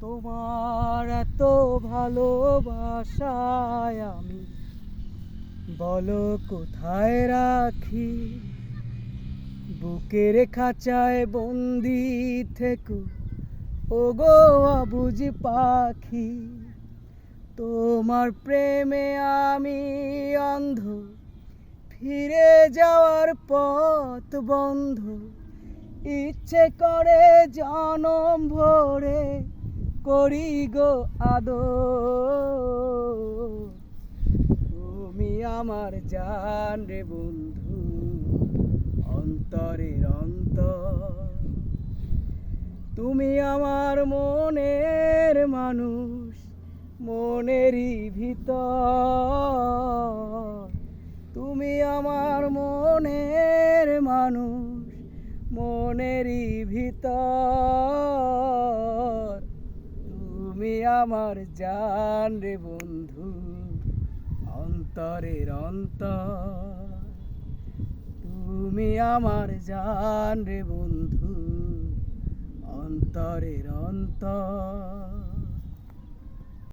তোমার এত ভালোবাসায় আমি। বলো, কোথায় রাখি? বুকের খাঁচায় বন্দি থেকো। ও গো বুঝি পাখি, তোমার প্রেমে আমি অন্ধ। ফিরে যাওয়ার পথ বন্ধ। ইচ্ছে করে জনম ভরে করি গো আদো তুমি আমার জান রে বন্ধু, অন্তরের অন্তর। তুমি আমার মনের মানুষ, মনেরই ভিতর। তুমি আমার মনের মানুষ, মনেরই ভিতর। তুমি আমার জান রে বন্ধু অন্তরের অন্তর। তুমি আমার জান রে বন্ধু অন্তরের অন্তর।